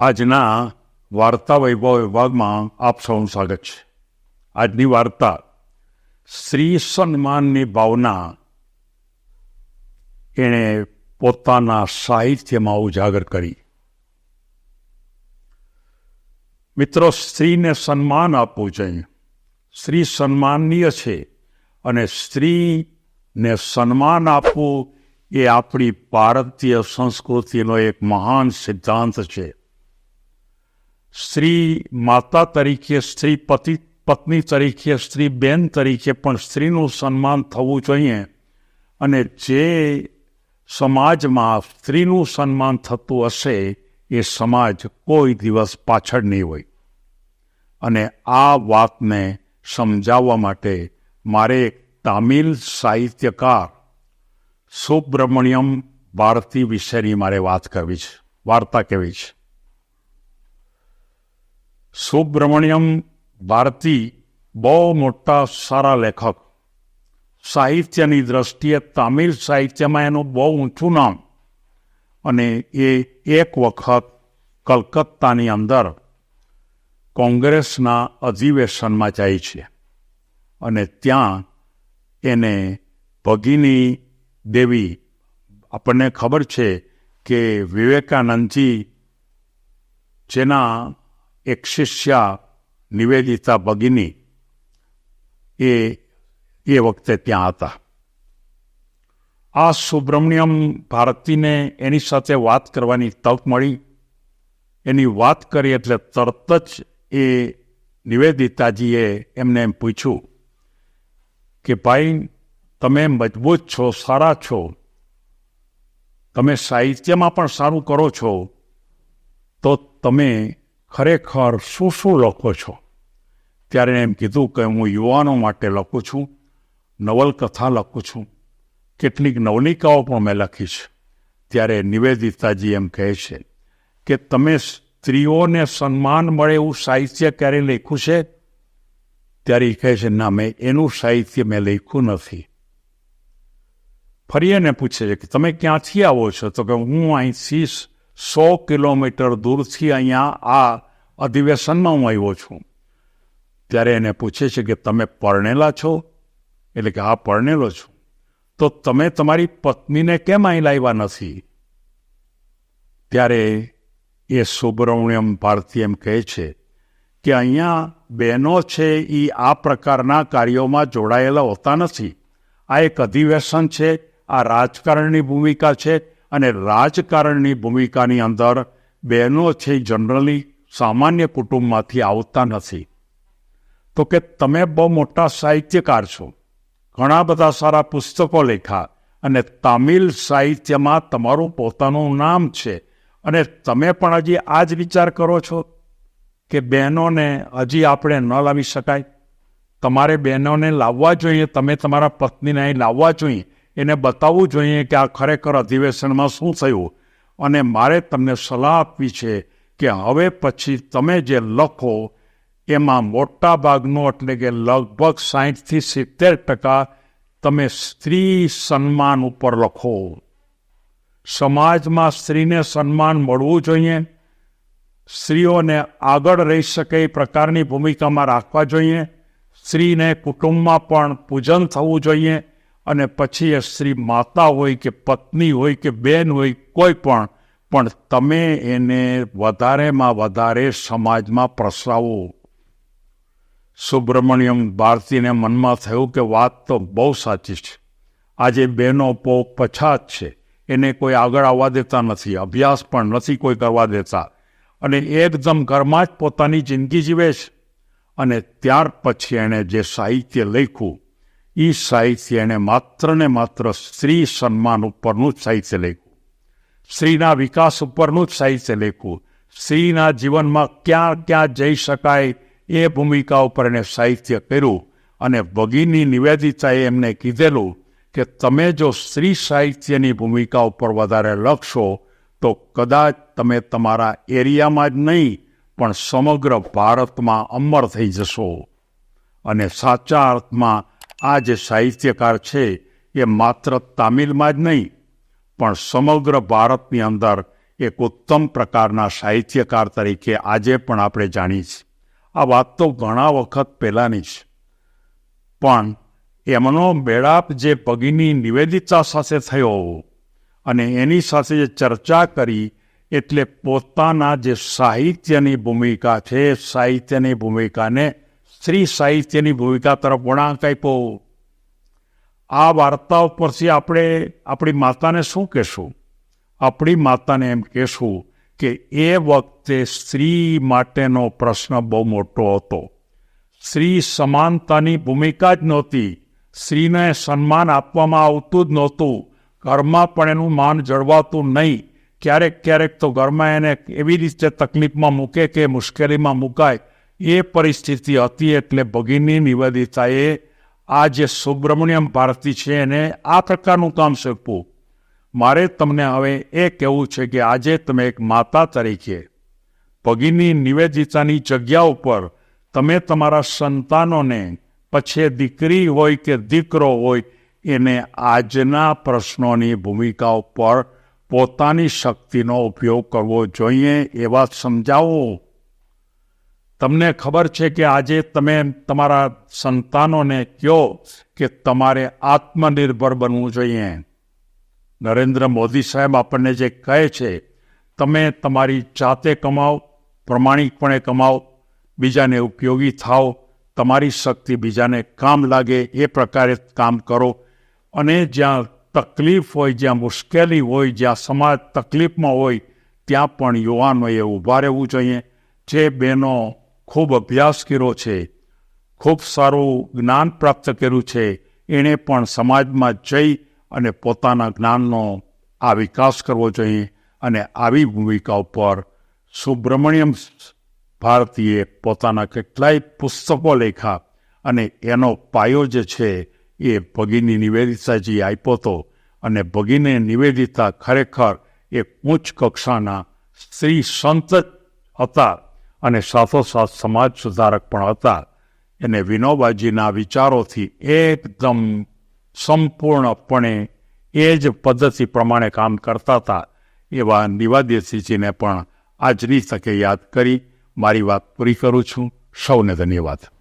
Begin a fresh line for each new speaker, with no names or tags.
આજના વાર્તા વૈભવ વિભાગમાં આપ સૌનું સ્વાગત છે. આજની વાર્તા સ્ત્રી સન્માનની ભાવના એણે પોતાના સાહિત્યમાં ઉજાગર કરી. મિત્રો, સ્ત્રીને સન્માન આપવું જોઈએ. સ્ત્રી સન્માનનીય છે અને સ્ત્રીને સન્માન આપવું એ આપણી ભારતીય સંસ્કૃતિનો એક મહાન સિદ્ધાંત છે. સ્ત્રી માતા તરીકે, સ્ત્રી પતિ, પત્ની તરીકે, સ્ત્રી બેન તરીકે પણ સ્ત્રીનું સન્માન થવું જોઈએ. અને જે સમાજમાં સ્ત્રીનું સન્માન થતું હશે, એ સમાજ કોઈ દિવસ પાછળ નહીં હોય. અને આ વાતને સમજાવવા માટે મારે તામિલ સાહિત્યકાર સુબ્રમણ્યમ ભારતી વિશેની મારે વાત કરવી છે, વાર્તા કહેવી છે. સુબ્રમણ્યમ ભારતી બહુ મોટા સારા લેખક. સાહિત્યની દ્રષ્ટિએ તામિલ સાહિત્યમાં એનું બહુ ઊંચું નામ અને એ એક વખત કલકત્તાની અંદર કોંગ્રેસના અધિવેશનમાં જાય છે અને ત્યાં એને ભગીની દેવી આપણને ખબર છે કે વિવેકાનંદજી જેના એક શિષ્યા નિવેદિતા ભગિની એ એ વખતે ત્યાં હતા. આ સુબ્રમણ્યમ ભારતીને એની સાથે વાત કરવાની તક મળી. એની વાત કરી એટલે તરત જ એ નિવેદિતાજીએ એમને એમ પૂછ્યું કે, ભાઈ, તમે મજબૂત છો, સારા છો. તમે સાહિત્યમાં પણ સારું કરો છો. તો તમે ખરેખર શું શું લખો છો? ત્યારે એમ કીધું કે હું યુવાનો માટે લખું છું, નવલકથા લખું છું. કેટલીક નવલિકાઓ પણ મેં લખી છે. ત્યારે નિવેદિતાજી એમ કહે છે કે, તમે સ્ત્રીઓને સન્માન મળે એવું સાહિત્ય ક્યારે લખ્યું છે? ત્યારે એ કહે છે, ના, મેં એનું સાહિત્ય મેં લખ્યું નથી. ફરી એને પૂછે છે કે, તમે ક્યાંથી આવો છો? તો કે, હું અહીંથી સો કિલોમીટર દૂરથી અહીંયા આ અધિવેશનમાં હું આવ્યો છું. ત્યારે એને પૂછે છે કે તમે પરણેલા છો? એટલે કે, હા, પરણેલો છું. તો તમે તમારી પત્નીને કેમ અહીં લાવ્યા નથી? ત્યારે એ સુબ્રમણ્યમ ભારતી એમ કહે છે કે, અહીંયા બહેનો છે એ આ પ્રકારના કાર્યોમાં જોડાયેલા હોતા નથી. આ એક અધિવેશન છે, આ રાજકારણની ભૂમિકા છે અને રાજકારણની ભૂમિકાની અંદર બહેનો છે, જનરલી સામાન્ય કુટુંબમાંથી આવતા નથી. તો કે તમે બહુ મોટા સાહિત્યકાર છો. ઘણા બધા સારા પુસ્તકો લેખા અને તામિલ સાહિત્યમાં તમારું પોતાનું નામ છે. અને તમે પણ હજી આ જ વિચાર કરો છો કે બહેનોને હજી આપણે ન લાવી શકાય? તમારે બહેનોને લાવવા જોઈએ, તમે તમારા પત્નીને અહીં લાવવા જોઈએ. એને બતાવવું જોઈએ કે આ ખરેખર અધિવેશનમાં શું થયું. અને મારે તમને સલાહ આપવી છે કે હવે પછી તમે જે લખો, એમાં મોટા ભાગનું એટલે કે લગભગ સાહીઠથી સિત્તેર ટકા તમે સ્ત્રી સન્માન ઉપર લખો. સમાજમાં સ્ત્રીને સન્માન મળવું જોઈએ. સ્ત્રીઓને આગળ રહી શકે એ પ્રકારની ભૂમિકામાં રાખવા જોઈએ. સ્ત્રીને કુટુંબમાં પણ પૂજન થવું જોઈએ. અને પછી એ સ્ત્રી માતા હોય કે પત્ની હોય કે બેન હોય, કોઈ પણ પણ તમે એને વધારેમાં વધારે સમાજમાં પ્રસરાવો. સુબ્રમણ્યમ ભારતીને મનમાં થયું કે વાત તો બહુ સાચી છે. આજે બહેનો પો પછાત છે. એને કોઈ આગળ આવવા દેતા નથી, અભ્યાસ પણ નથી કોઈ કરવા દેતા. અને એકદમ ઘરમાં જ પોતાની જિંદગી જીવે છે. અને ત્યાર પછી એણે જે સાહિત્ય લખ્યું એ સાહિત્ય એણે માત્ર ને માત્ર સ્ત્રી સન્માન ઉપરનું જ સાહિત્ય લખ્યું સ્ત્રીના વિકાસ ઉપરનું જ સાહિત્ય લખ્યું સ્ત્રીના જીવનમાં ક્યાં ક્યાં જઈ શકાય એ ભૂમિકા ઉપર એણે સાહિત્ય કર્યું અને ભગીની નિવેદિતાએ એમને કીધેલું કે તમે જો સ્ત્રી સાહિત્યની ભૂમિકા ઉપર વધારે લખશો તો કદાચ તમે તમારા એરિયામાં જ નહીં પણ સમગ્ર ભારતમાં અમર થઈ જશો અને સાચા અર્થમાં આ જે સાહિત્યકાર છે, એ માત્ર તામિલમાં જ નહીં, પણ સમગ્ર ભારતની અંદર એક ઉત્તમ પ્રકારના સાહિત્યકાર તરીકે આજે પણ આપણે જાણીએ છીએ. આ વાત તો ઘણા વખત પહેલાંની છે. પણ એમનો મેળાપ જે ભગીની નિવેદિતા સાથે થયો અને એની સાથે જે ચર્ચા કરી, એટલે પોતાના જે સાહિત્યની ભૂમિકા છે, સાહિત્યની ભૂમિકાને સ્ત્રી સાહિત્યની ભૂમિકા તરફ વળાંક આપ્યો. આ વાર્તાઓ પરથી આપણે આપણી માતાને શું કહેશું? આપણી માતાને એમ કહેશું કે એ વખતે સ્ત્રી માટેનો પ્રશ્ન બહુ મોટો હતો. સ્ત્રી સમાનતાની ભૂમિકા જ નહોતી. સ્ત્રીને સન્માન આપવામાં આવતું જ નહોતું. ઘરમાં પણ એનું માન જળવાતું નહીં. ક્યારેક ક્યારેક તો ઘરમાં એને એવી રીતે તકલીફમાં મૂકે કે મુશ્કેલીમાં મુકાય. એ પરિસ્થિતિ હતી એટલે ભગીની નિવેદિતાએ આ જે સુબ્રમણ્યમ ભારતી છે એને આ પ્રકારનું કામ સોંપવું મારે તમને હવે એ કહેવું છે કે આજે તમે એક માતા તરીકે ભગીની નિવેદિતાની જગ્યા ઉપર તમે તમારા સંતાનોને પછી દીકરી હોય કે દીકરો હોય એને આજના પ્રશ્નોની ભૂમિકા ઉપર પોતાની શક્તિનો ઉપયોગ કરવો જોઈએ એવા સમજાવો. તમને ખબર છે કે આજે તમે તમારા સંતાનોને કહો કે તમારે આત્મનિર્ભર બનવું જોઈએ. નરેન્દ્ર મોદી સાહેબ આપણને જે કહે છે, તમે તમારી જાતે કમાઓ, પ્રમાણિકપણે કમાઓ, બીજાને ઉપયોગી થાઓ, તમારી શક્તિ બીજાને કામ લાગે, એ પ્રકારે કામ કરો. અને જ્યાં તકલીફ હોય, જ્યાં મુશ્કેલી હોય, જ્યાં સમાજ તકલીફમાં હોય, ત્યાં પણ યુવાનોએ ઊભા રહેવું જોઈએ. જે બહેનો ખૂબ અભ્યાસ કર્યો છે, ખૂબ સારું જ્ઞાન પ્રાપ્ત કર્યું છે, એણે પણ સમાજમાં જઈ અને પોતાના જ્ઞાનનો આ વિકાસ કરવો જોઈએ અને આવી ભૂમિકા ઉપર સુબ્રમણ્યમ ભારતીએ પોતાના કેટલાય પુસ્તકો લેખા અને એનો પાયો જે છે એ ભગીની નિવેદિતાજી આપ્યો હતો અને ભગીને નિવેદિતા ખરેખર એક ઉચ્ચ કક્ષાના સ્ત્રી સંત હતા. અને સાથોસાથ સમાજ સુધારક પણ હતા. એને વિનોબાજીના વિચારોથી એકદમ સંપૂર્ણપણે એ જ પદ્ધતિ પ્રમાણે કામ કરતા હતા, એવા નિવાદ્યસિંહજીને પણ આજની તકે યાદ કરી મારી વાત પૂરી કરું છું. સૌને ધન્યવાદ.